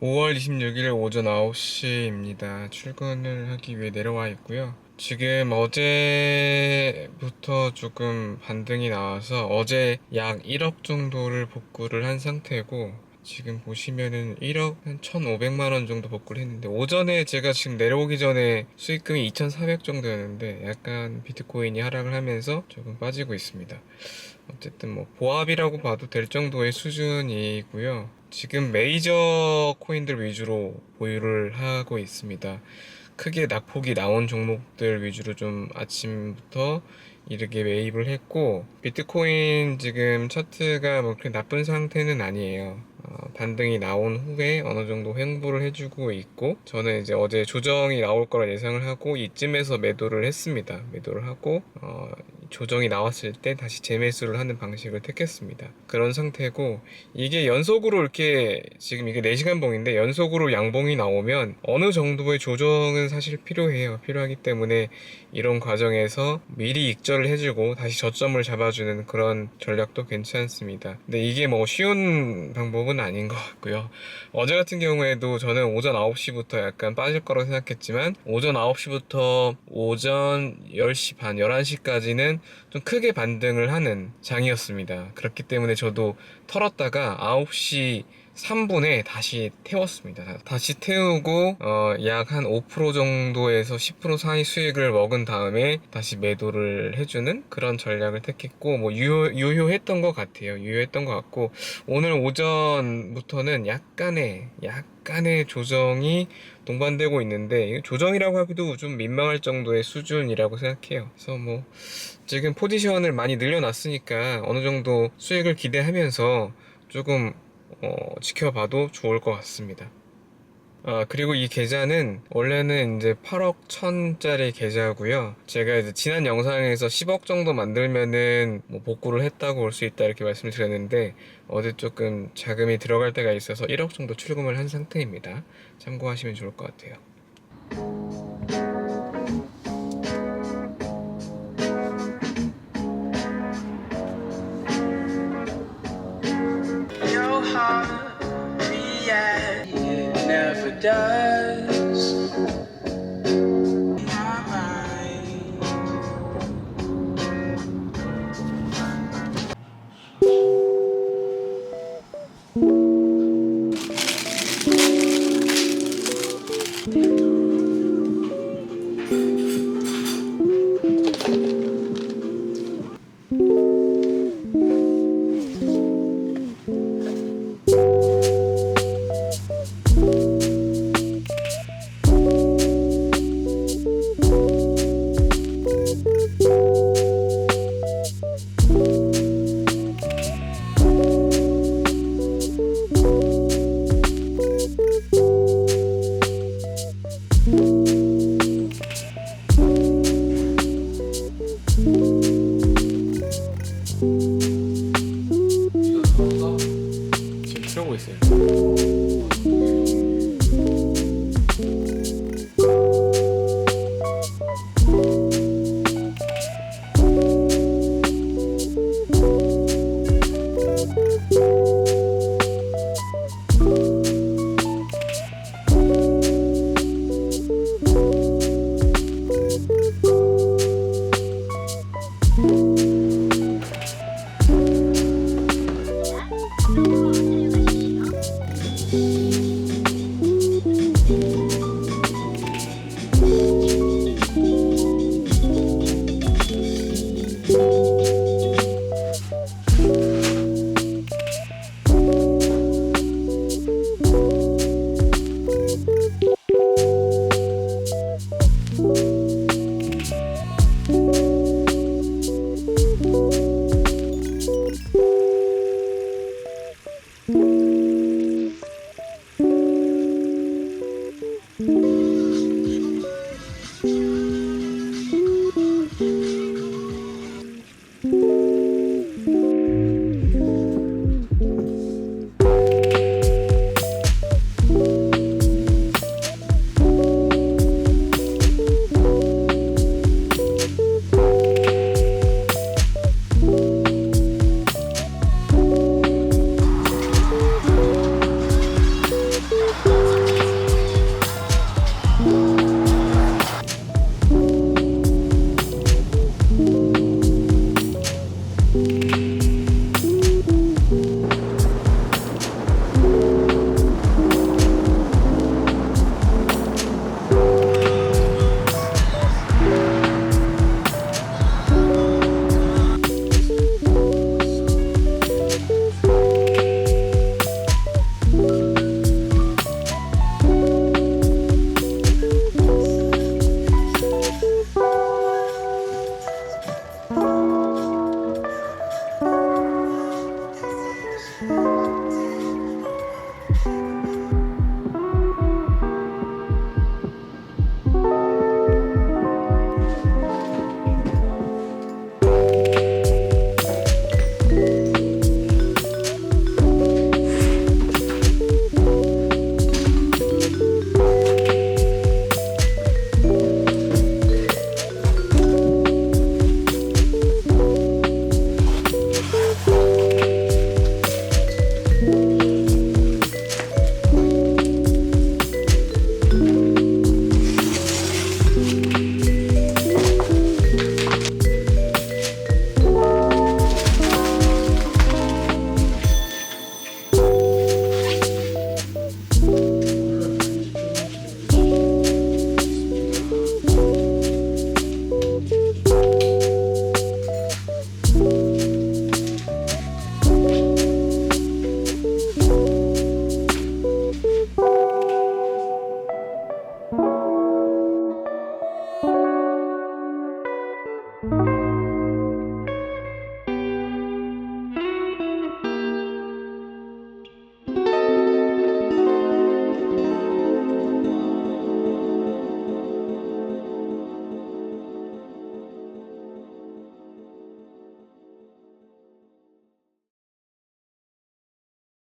5월 26일 오전 9시입니다. 출근을 하기 위해 내려와 있고요. 지금 어제부터 조금 반등이 나와서 어제 약 1억 정도를 복구를 한 상태고 지금 보시면은 1억 한 1,500만 원 정도 복구를 했는데 오전에 제가 지금 내려오기 전에 수익금이 2,400 정도였는데 약간 비트코인이 하락을 하면서 조금 빠지고 있습니다. 어쨌든 뭐 보합이라고 봐도 될 정도의 수준이고요. 지금 메이저 코인들 위주로 보유를 하고 있습니다. 크게 낙폭이 나온 종목들 위주로 좀 아침부터 이렇게 매입을 했고 비트코인 지금 차트가 뭐 그렇게 나쁜 상태는 아니에요. 어, 반등이 나온 후에 어느 정도 횡보를 해주고 있고 저는 이제 어제 조정이 나올 거라 예상을 하고 이쯤에서 매도를 했습니다. 매도를 하고 어, 조정이 나왔을 때 다시 재매수를 하는 방식을 택했습니다. 그런 상태고 이게 연속으로 이렇게 지금 이게 4시간 봉인데 연속으로 양봉이 나오면 어느 정도의 조정은 사실 필요해요. 필요하기 때문에 이런 과정에서 미리 익절을 해주고 다시 저점을 잡아주는 그런 전략도 괜찮습니다. 근데 이게 뭐 쉬운 방법은 아닌 것 같고요. 어제 같은 경우에도 저는 오전 9시부터 약간 빠질 거라고 생각했지만 오전 9시부터 오전 10시 반, 11시까지는 좀 크게 반등을 하는 장이었습니다. 그렇기 때문에 저도 털었다가 9시 3분에 다시 태웠습니다. 다시 태우고 어, 약 한 5% 정도에서 10% 사이 수익을 먹은 다음에 다시 매도를 해주는 그런 전략을 택했고 뭐 유효, 유효했던 것 같아요. 유효했던 것 같고 오늘 오전부터는 약간의 약간의 조정이 동반되고 있는데 조정이라고 하기도 좀 민망할 정도의 수준이라고 생각해요. 그래서 뭐 지금 포지션을 많이 늘려놨으니까 어느 정도 수익을 기대하면서 조금 어, 지켜봐도 좋을 것 같습니다. 아, 그리고 이 계좌는 원래는 이제 8억 1000짜리 계좌고요. 제가 이제 지난 영상에서 10억 정도 만들면은 뭐 복구를 했다고 볼수 있다 이렇게 말씀을 드렸는데 어제 조금 자금이 들어갈 때가 있어서 1억 정도 출금을 한 상태입니다. 참고하시면 좋을 것 같아요. paradise. My mind.